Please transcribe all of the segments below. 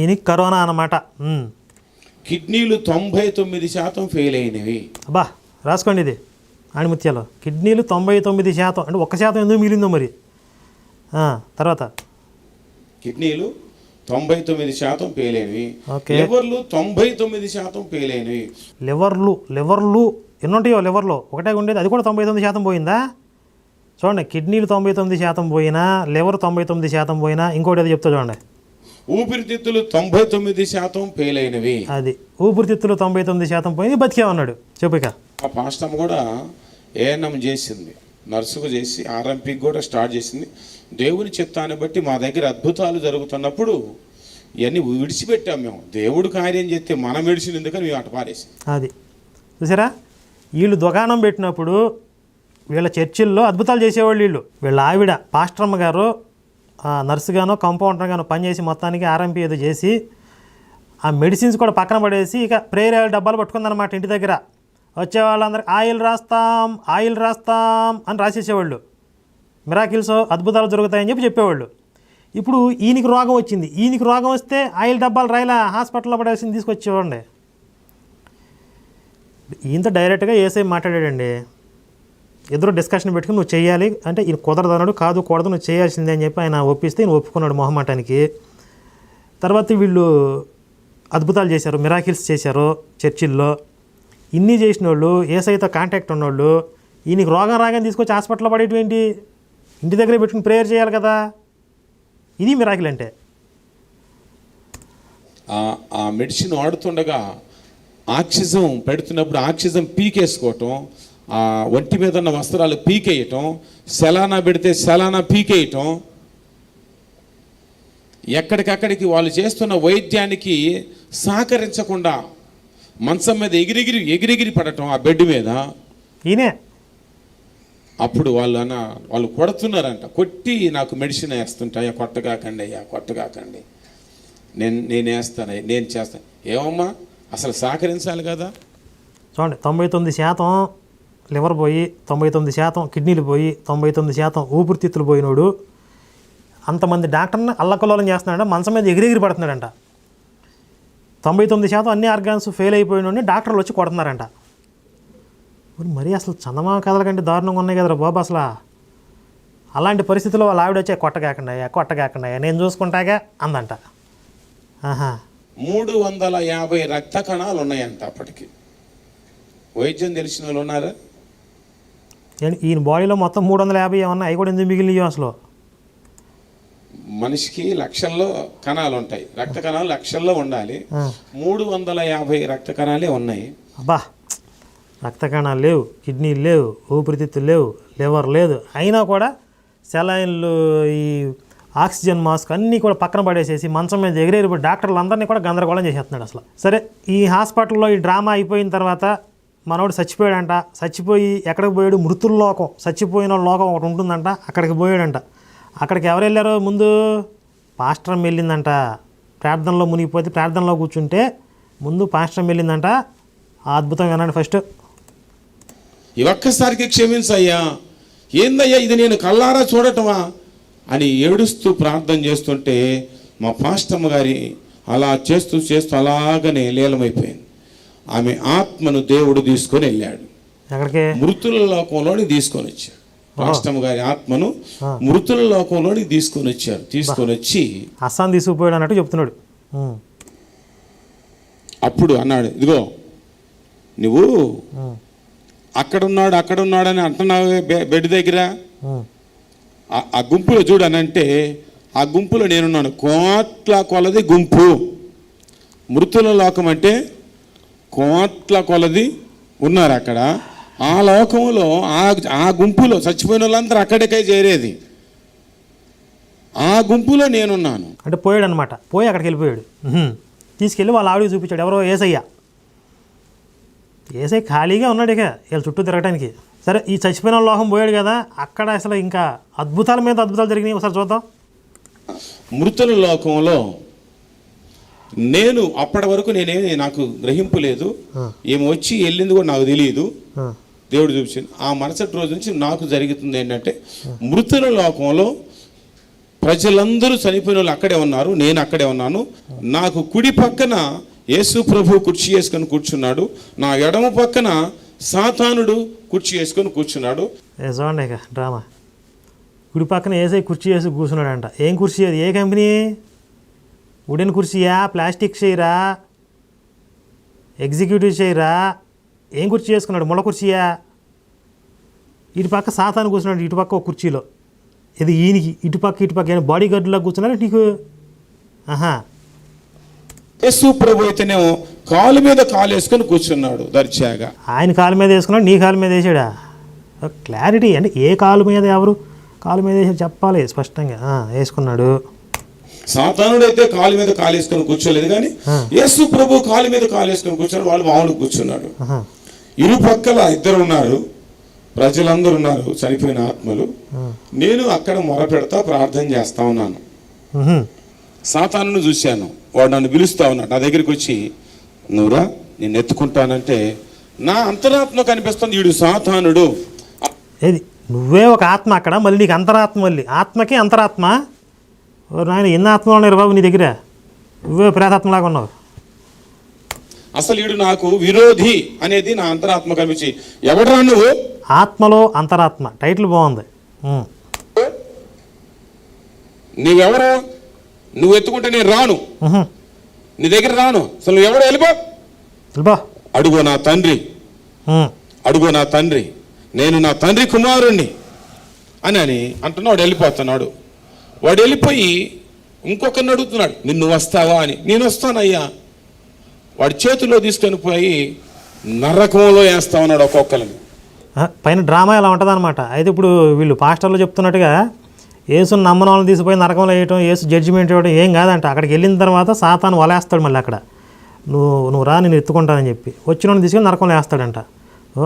ఈయనకి కరోనా అన్నమాట. ఉమ్. కిడ్నీలు తొంభై తొమ్మిది శాతం ఫెయిల్ అయినవి. అబ్బా రాసుకోండి ఇది. ఆణిముత్యాలు. కిడ్నీలు తొంభై తొమ్మిది శాతం. అంటే ఒక్క శాతం ఎందుకు మిగిలిందో మరి? తర్వాత. కిడ్నీలు తొంభై తొమ్మిది శాతం ఫెయిల్ అయినవి. లివర్లు తొంభై తొమ్మిది శాతం ఫెయిల్ అయినవి. లివర్లు లివర్లు ఎన్ని ఉంటాయో లివర్లో? ఒకటే ఉండేది. అది కూడా తొంభై తొమ్మిది శాతం పోయిందా? చూడండి కిడ్నీలు తొంభై తొమ్మిది శాతం పోయినా లివర్ తొంభై తొమ్మిది శాతం పోయినా ఇంకోటి ఏదో చెప్తా చూడండి. ఊపిరితిత్తులు తొంభై తొమ్మిది శాతం ఫెయిల్ అయినవి అది. ఊపిరితిత్తులు తొంభై తొమ్మిది శాతం పోయి బతికే ఉన్నాడు. చెప్పు ఇక. ఆ పాస్టమ్ కూడా ఏఎన్ఎం చేసింది. నర్సుకు చేసి ఆర్ఎంపీకి కూడా స్టార్ట్ చేసింది. దేవుని చిత్తాన్ని బట్టి మా దగ్గర అద్భుతాలు జరుగుతున్నప్పుడు ఇవన్నీ విడిచిపెట్టాం మేము. దేవుడు కార్యం చేస్తే మనం విడిచిన ఎందుకని మేము అట పారేసి. అది. చూసారా? వీళ్ళు దుకాణం పెట్టినప్పుడు వీళ్ళ చర్చిల్లో అద్భుతాలు చేసేవాళ్ళు వీళ్ళు. వీళ్ళ ఆవిడ పాస్టర్మ్మ గారు నర్సుగానో కంపౌండర్గానో గానో పనిచేసి మొత్తానికి ఆర్ఎంపీ ఏదో చేసి ఆ మెడిసిన్స్ కూడా పక్కన పడేసి ఇక ప్రేయర్ ఆయిల్ డబ్బాలు పట్టుకుందనమాట ఇంటి దగ్గర. వచ్చే వాళ్ళందరూ ఆయిల్ రాస్తాం ఆయిల్ రాస్తాం అని రాసేసేవాళ్ళు. మిరాకిల్స్ అద్భుతాలు జరుగుతాయని చెప్పి చెప్పేవాళ్ళు. ఇప్పుడు ఈయనకి రోగం వచ్చింది. ఈయనకి రోగం వస్తే ఆయిల్ డబ్బాలు రాయలా హాస్పిటల్లో పడేసింది తీసుకొచ్చేవాడి ఈయనతో డైరెక్ట్గా ఏసై మాట్లాడాడండి. ఇద్దరు డిస్కషన్ పెట్టుకుని నువ్వు చేయాలి. అంటే ఈయన కుదరదు అన్నాడు కాదు కూడదు నువ్వు చేయాల్సిందే అని చెప్పి ఆయన ఒప్పిస్తే ఈయన ఒప్పుకున్నాడు మొహమాటానికి. తర్వాత వీళ్ళు అద్భుతాలు చేశారు మిరాకిల్స్ చేశారు చర్చిల్లో. ఇన్ని చేసిన వాళ్ళు ఏసైతో కాంటాక్ట్ ఉన్నోళ్ళు ఈయనకి రోగం రాగానే తీసుకొచ్చి హాస్పిటల్లో పడేటువంటి ఇంటి దగ్గరే పెట్టుకుని ప్రేయర్ చేయాలి కదా. ఇది మిరాకిల్ అంటే. ఆ- మెడిసిన్ వాడుతుండగా ఆక్సిజన్ పెడుతున్నప్పుడు ఆక్సిజన్ పీకేసుకోవటం ఒంటి మీద ఉన్న వస్త్రాలు పీకేయటం సెలానా పెడితే సెలానా పీకేయటం. ఎక్కడికక్కడికి వాళ్ళు చేస్తున్న వైద్యానికి సహకరించకుండా మంచం మీద ఎగిరిగిరి ఎగిరిగిరి పడటం ఆ బెడ్ మీద. ఈయనే. అప్పుడు వాళ్ళు అన్న వాళ్ళు కొడుతున్నారంట కొట్టి నాకు మెడిసిన్ వేస్తుంటాయా కొట్టగాకండి అయ్యా కొట్టగాకండి. నేను నేను వేస్తాను నేను చేస్తాను. ఏమమ్మా అసలు సహకరించాలి కదా? చూడండి తొంభై తొమ్మిది శాతం లివర్ పోయి తొంభై తొమ్మిది శాతం కిడ్నీలు పోయి తొంభై తొమ్మిది శాతం ఊపిరితిత్తులు పోయినోడు అంతమంది డాక్టర్ని అల్లకలోలం చేస్తున్నాడంట మంచం మీద ఎగిరెగిరి పడుతున్నాడంట. తొంభై తొమ్మిది శాతం అన్ని ఆర్గాన్స్ ఫెయిల్ అయిపోయినోడిని డాక్టర్లు వచ్చి కొడుతున్నారంట. మరి అసలు చందమామ కథల కంటే దారుణంగా ఉన్నాయి కదరా బాబు అసలు. అలాంటి పరిస్థితుల్లో వాళ్ళ ఆవిడ వచ్చే కొట్టగాకుండా కొట్టగాకుండా నేను చూసుకుంటాగా అందంట. ఆహా. మూడు వందల యాభై రక్త కణాలు ఉన్నాయంట అప్పటికి. వైద్యం తెలిసిన వాళ్ళు ఉన్నారా? ఈయన బాడీలో మొత్తం మూడు వందల యాభై ఏమన్నా? అవి కూడా ఎందుకు మిగిలినవి అసలు? మనిషికి లక్షల్లో కణాలు ఉంటాయి. రక్త కణాలు లక్షల్లో ఉండాలి. మూడు వందల యాభై రక్త కణాలే ఉన్నాయి. అబ్బా! రక్త కణాలు లేవు. కిడ్నీలు లేవు. ఊపిరితిత్తులు లేవు. లివర్ లేదు. అయినా కూడా సెలైన్లు ఈ ఆక్సిజన్ మాస్క్ అన్నీ కూడా పక్కన పడేసేసి మంచం మీద ఎగిరేరి డాక్టర్లు అందరినీ కూడా గందరగోళం చేసేస్తున్నాడు అసలు. సరే ఈ హాస్పిటల్లో ఈ డ్రామా అయిపోయిన తర్వాత మనోడు చచ్చిపోయాడంట. చచ్చిపోయి ఎక్కడికి పోయాడు? మృతుల లోకం. చచ్చిపోయిన లోకం ఒకటి ఉంటుందంట. అక్కడికి పోయాడంట. అక్కడికి ఎవరు వెళ్ళారో ముందు? పాస్టరం వెళ్ళిందంట. ప్రార్థనలో మునిగిపోతే ప్రార్థనలో కూర్చుంటే ముందు పాస్టరం వెళ్ళిందంట. అద్భుతం వినండి ఫస్ట్. ఈ ఒక్కసారికి క్షమించయ్యా. ఏందయ్యా ఇది నేను కల్లారా చూడటమా అని ఏడుస్తూ ప్రార్థన చేస్తుంటే మా పాస్టమ్మ గారి అలా చేస్తూ చేస్తూ అలాగనే లీలమైపోయింది. ఆమె ఆత్మను దేవుడు తీసుకొని వెళ్ళాడు. ఎక్కడికి? మృతుల లోకంలోని తీసుకొని వచ్చాడు. పాస్టమ్మ గారి ఆత్మను. మృతుల లోకంలోని తీసుకొని వచ్చారు తీసుకొని వచ్చి అస్సాం తీసుకుపోయాడు అన్నట్టు చెప్తున్నాడు. అప్పుడు అన్నాడు ఇదిగో నువ్వు అక్కడున్నాడు అక్కడున్నాడు అని అంటున్నావు బెడ్ దగ్గర? ఆ గుంపులో చూడనంటే ఆ గుంపులో నేనున్నాను. కోట్ల కొలది గుంపు. మృతుల లోకం అంటే కోట్ల కొలది ఉన్నారు అక్కడ. ఆ లోకంలో ఆ ఆ గుంపులో చచ్చిపోయిన వాళ్ళందరూ అక్కడికే చేరేది. ఆ గుంపులో నేనున్నాను. అంటే పోయాడు అనమాట పోయి అక్కడికి వెళ్ళిపోయాడు. తీసుకెళ్ళి వాళ్ళ ఆవిడకి చూపించాడు. ఎవరో ఏసయ్య. ఏసై ఖాళీగా ఉన్నాడు ఇక. వీళ్ళ చుట్టూ తిరగడానికి సరే ఈ చచ్చిపోయిన లోకం పోయాడు కదా. అక్కడ అసలు ఇంకా అద్భుతాల మీద అద్భుతాలు జరిగినాయి. ఒకసారి చూద్దాం. మృతుల లోకంలో నేను అప్పటి వరకు నేనేమి నాకు గ్రహింపు లేదు. ఏమి వచ్చి వెళ్ళింది కూడా నాకు తెలియదు. దేవుడు చూపించింది. ఆ మరుసటి రోజు నుంచి నాకు జరుగుతుంది ఏంటంటే మృతుల లోకంలో ప్రజలందరూ చనిపోయిన వాళ్ళు అక్కడే ఉన్నారు. నేను అక్కడే ఉన్నాను. నాకు కుడి పక్కన యేసు ప్రభు కుర్చీ వేసుకొని కూర్చున్నాడు. నా ఎడమ పక్కన సాతానుడు కుర్చీ వేసుకొని కూర్చున్నాడు. చూడండి డ్రామా. గుడి పక్కన వేసే కుర్చీ వేసి కూర్చున్నాడంట. ఏం కుర్చీ అది? ఏ కంపెనీ? వుడెన్ కుర్చీయా? ప్లాస్టిక్ చైరా ఎగ్జిక్యూటివ్ చైరా ఏం కుర్చీ వేసుకున్నాడు? ముళ్ళ కుర్చీయా? ఇటు పక్క సాతాను కూర్చున్నాడు ఇటు పక్క ఒక కుర్చీలో. ఇది ఈయనకి? ఇటు పక్క ఇటు పక్క బాడీ గార్డులా కూర్చున్నారా నీకు? ఆహా. యేసు ప్రభు అయితేనేమో కాలు మీద కాలు వేసుకొని కూర్చున్నాడు దర్జాగా. ఆయన కాలు మీద వేసుకున్నాడు నీ కాలు మీద వేసాడా? క్లారిటీ అంటే ఏ కాలు మీద ఎవరు? కాలు మీద వేసాడు చెప్పాలి స్పష్టంగా. వేసుకున్నాడు. సాతానుడు అయితే కాలు మీద కాలు వేసుకొని కూర్చోలేదు కానీ యేసు ప్రభు కాలు మీద కాలు వేసుకొని కూర్చున్నాడు వాళ్ళు మామూలు కూర్చున్నాడు. ఇరు పక్కల ఇద్దరు ఉన్నారు ప్రజలందరూ ఉన్నారు చనిపోయిన ఆత్మలు. నేను అక్కడ మొర పెడతా ప్రార్థన చేస్తా ఉన్నాను. మ్హూ. సాతానును చూశాను. వాడు నన్ను పిలుస్తా ఉన్నాడు. నా దగ్గరికి వచ్చి నువ్వురా నేను ఎత్తుకుంటానంటే నా అంతరాత్మ కనిపిస్తుంది. వీడు సాతానుడు. ఏది? నువ్వే ఒక ఆత్మ అక్కడ మళ్ళీ నీకు అంతరాత్మ మళ్ళీ. ఆత్మకి అంతరాత్మ? నాయన ఎన్ని ఆత్మలు ఉన్నాయి బాబు నీ దగ్గర? నువ్వే ప్రేతాత్మలాగా ఉన్నావు. అసలు వీడు నాకు విరోధి అనేది నా అంతరాత్మ కనిపించి ఎవడరా నువ్వు? ఆత్మలో అంతరాత్మ. టైటిల్ బాగుంది. ఉమ్. నీవెవరు? నువ్వు ఎత్తుకుంటే నేను రాను. నీ దగ్గర రాను. అసలు నువ్వు ఎవడు వెళ్ళిపో. వెళ్ళిపో. అడుగు నా తండ్రి. అడుగు నా తండ్రి. నేను నా తండ్రి కుమారుణ్ణి. అని అని అంటున్నాడు వెళ్ళిపోతున్నాడు. వాడు వెళ్ళిపోయి ఇంకొకరిని అడుగుతున్నాడు నిన్ను వస్తావా? అని. నేను వస్తానయ్యా. వాడి చేతిలో తీసుకొని పోయి నరకంలో వేస్తా ఉన్నాడు ఒక్కొక్కరిని. పైన డ్రామా ఇలా ఉంటుంది అనమాట అయితే ఇప్పుడు వీళ్ళు పాస్టర్లు చెప్తున్నట్టుగా యేసుని నమ్మని వాళ్ళని తీసిపోయి నరకంలో వేయటం యేసు జడ్జిమెంట్ ఇవ్వడం ఏం కాదంట. అక్కడికి వెళ్ళిన తర్వాత సాతాను వలేస్తాడు మళ్ళీ అక్కడ. నువ్వు నువ్వు రా నేను ఎత్తుకుంటానని చెప్పి. వచ్చిన తీసుకెళ్ళి నరకంలో వేస్తాడంట.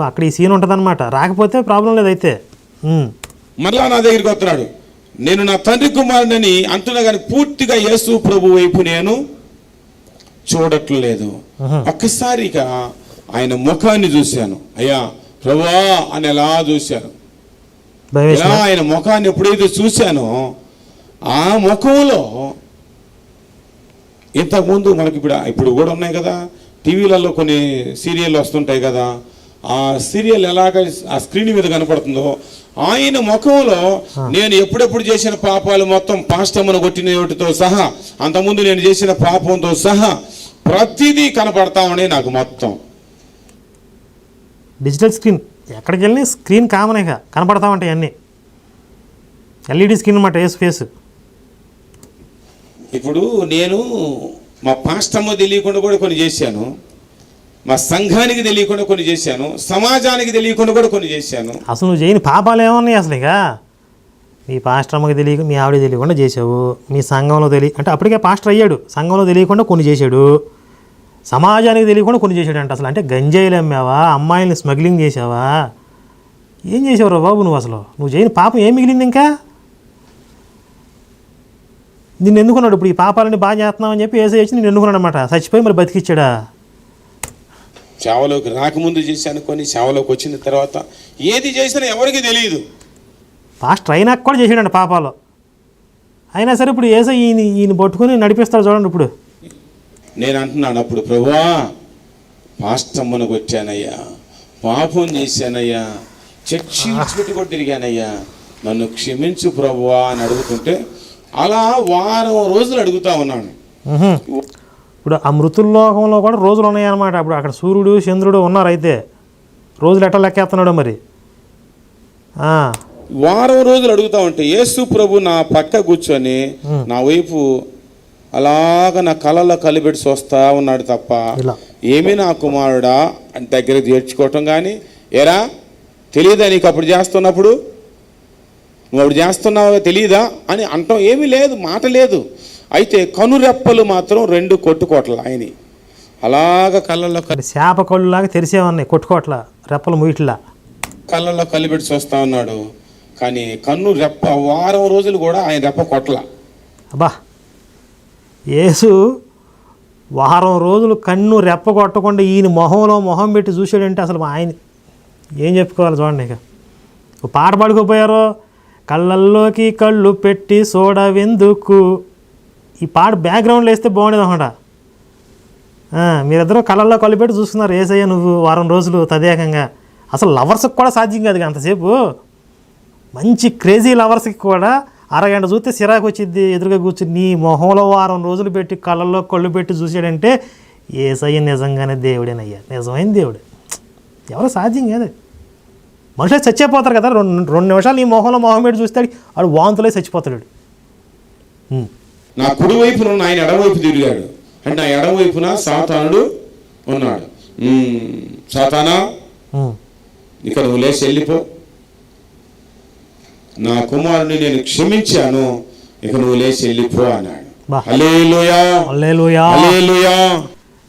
అక్కడ ఈ సీన్ ఉంటుందన్నమాట. రాకపోతే ప్రాబ్లం లేదు అయితే. మరలా నా దగ్గరికి వస్తున్నాడు. నేను నా తండ్రి కుమారుడని అంటున్నా కానీ పూర్తిగా యేసు ప్రభు వైపు నేను చూడట్లేదు. ఒక్కసారిగా ఆయన ముఖాన్ని చూశాను. అయ్యా ప్రభువా అని ఎలా చూశాను ఇలా వేసిందా? ఆయన ముఖాన్ని ఎప్పుడైతే చూశానో ఆ ముఖంలో ఇంతకుముందు మనకి ఇప్పుడు ఇప్పుడు కూడా ఉన్నాయి కదా. టీవీలలో కొన్ని సీరియల్ వస్తుంటాయి కదా. ఆ సీరియల్ ఎలాగ ఆ స్క్రీన్ మీద కనపడుతుందో ఆయన ముఖంలో నేను ఎప్పుడెప్పుడు చేసిన పాపాలు మొత్తం పాష్టమ్మను కొట్టిన వాటితో సహా అంతకుముందు నేను చేసిన పాపంతో సహా ప్రతిదీ కనపడతామని నాకు మొత్తం. డిజిటల్ స్క్రీన్ ఎక్కడికి వెళ్ళి స్క్రీన్ కామన్ ఇక. కనపడతా ఉంటాయి అన్నీ. ఎల్ఈడి స్క్రీన్ అనమాట ఏసు ఫేస్ ఇప్పుడు నేను మా పాస్టమ్మ తెలియకుండా కూడా కొన్ని చేశాను. మా సంఘానికి తెలియకుండా కొన్ని చేశాను సమాజానికి తెలియకుండా కూడా కొన్ని చేశాను. అసలు నువ్వు చేయని పాపాలు ఏమన్నాయి అసలు ఇక? మీ పాస్టర్ అమ్మకి తెలియక మీ ఆవిడ తెలియకుండా చేసావు మీ సంఘంలో తెలియ అంటే అప్పటికే పాస్టర్ అయ్యాడు. సంఘంలో తెలియకుండా కొన్ని చేశాడు. సమాజానికి తెలియకుండా కొన్ని చేశాడు అంట అసలు. అంటే గంజాయిలు అమ్మావా? అమ్మాయిల్ని స్మగ్లింగ్ చేసావా ఏం చేసావురా బాబు నువ్వు అసలు? నువ్వు చేయని పాపం ఏం మిగిలింది ఇంకా? నిన్ను ఎందుకున్నాడు ఇప్పుడు ఈ పాపాలని బాగా చేస్తున్నావు అని చెప్పి ఏసై వచ్చి నేను ఎన్నుకున్నాడు అనమాట చచ్చిపోయి మరి బతికిచ్చాడా? సేవలోకి రాకముందు చేశాను కొన్ని సేవలోకి వచ్చిన తర్వాత ఏది చేసినా ఎవరికి తెలియదు. పాస్టర్ అయినాక కూడా చేసాడంట పాపాలు. అయినా సరే ఇప్పుడు ఏసై ఈయన ఈయన పట్టుకుని నడిపిస్తాడు చూడండి ఇప్పుడు. నేను అంటున్నాను అప్పుడు ప్రభువా పాస్టమ్మను కొట్టానయ్యా పాపం చేశానయ్యా చర్చి విడిచిపెట్టి కూడా తిరిగానయ్యా నన్ను క్షమించు ప్రభువా అని అడుగుతుంటే అలా వారం రోజులు అడుగుతా ఉన్నాను. ఇప్పుడు ఆ మృతుల లోకంలో కూడా రోజులు ఉన్నాయన్నమాట. అప్పుడు అక్కడ సూర్యుడు చంద్రుడు ఉన్నారు అయితే. రోజులు ఎట్లా లెక్కేస్తున్నాడో మరి? వారం రోజులు అడుగుతా ఉంటే యేసు ప్రభు నా పక్క కూర్చొని నా వైపు అలాగ నా కళ్ళలో కలిపెట్టి చూస్తా ఉన్నాడు తప్ప ఏమి నా కుమారుడా? అని దగ్గర చేర్చుకోవటం కానీ ఏరా తెలియదా నీకు అప్పుడు చేస్తున్నప్పుడు? నువ్వు అప్పుడు చేస్తున్నావు తెలియదా అని అంటాం. ఏమీ లేదు మాట లేదు. అయితే కనురెప్పలు మాత్రం రెండు కొట్టుకోవట్ల ఆయన అలాగ కళ్ళల్లో చేప కళ్ళులాగా తెరిసే ఉన్నాయి కొట్టుకోట్ల రెప్పలు ముయిట్లా కళ్ళల్లో కలిపెట్టి చూస్తా ఉన్నాడు. కానీ కన్ను రెప్ప వారం రోజులు కూడా ఆయన రెప్ప కొట్ల అబ్బా యేసు వారం రోజులు కన్ను రెప్ప కొట్టకుండా ఈయన మొహంలో మొహం పెట్టి చూసాడంటే అసలు ఆయన ఏం చెప్పుకోవాలి చూడండి ఇక. పాట పాడుకోపోయారో? కళ్ళల్లోకి కళ్ళు పెట్టి చూడవెందుకు ఈ పాట బ్యాక్గ్రౌండ్లో వేస్తే బాగుండేది అనమాట మీరిద్దరూ కళ్ళల్లో కళ్ళు పెట్టి చూస్తున్నారు ఏసయ్య నువ్వు వారం రోజులు తదేకంగా. అసలు లవర్స్కి కూడా సాధ్యం కాదు అంతసేపు. మంచి క్రేజీ లవర్స్కి కూడా అరగంట చూస్తే సిరాకు వచ్చింది ఎదురుగా కూర్చుని నీ మొహంలో వారం రోజులు పెట్టి కళ్ళల్లో కళ్ళు పెట్టి చూసాడంటే ఏసయ్య నిజంగానే దేవుడేనయ్యా. నిజమైన దేవుడు. ఎవరు సాధ్యం కాదు. మనుషులు చచ్చిపోతారు కదా రెండు రెండు నిమిషాలు నీ మొహంలో మొహం పెట్టి చూస్తాడు వాడు వాంతులే చచ్చిపోతాడు. నా కుడి వైపున ఉన్న ఆయన ఎడవైపు తిరిగాడు. అంటే నా ఎడవైపున సాతానుడు ఉన్నాడు. "ఉమ్, సాతానా? ఉమ్. ఇక నువ్వు లేచి వెళ్ళిపో. నా కుమారుని నేను క్షమించాను. ఇక నువ్వు లేచి వెళ్ళిపో అన్నాడు. బా. హల్లెలూయా. హల్లెలూయా. హల్లెలూయా.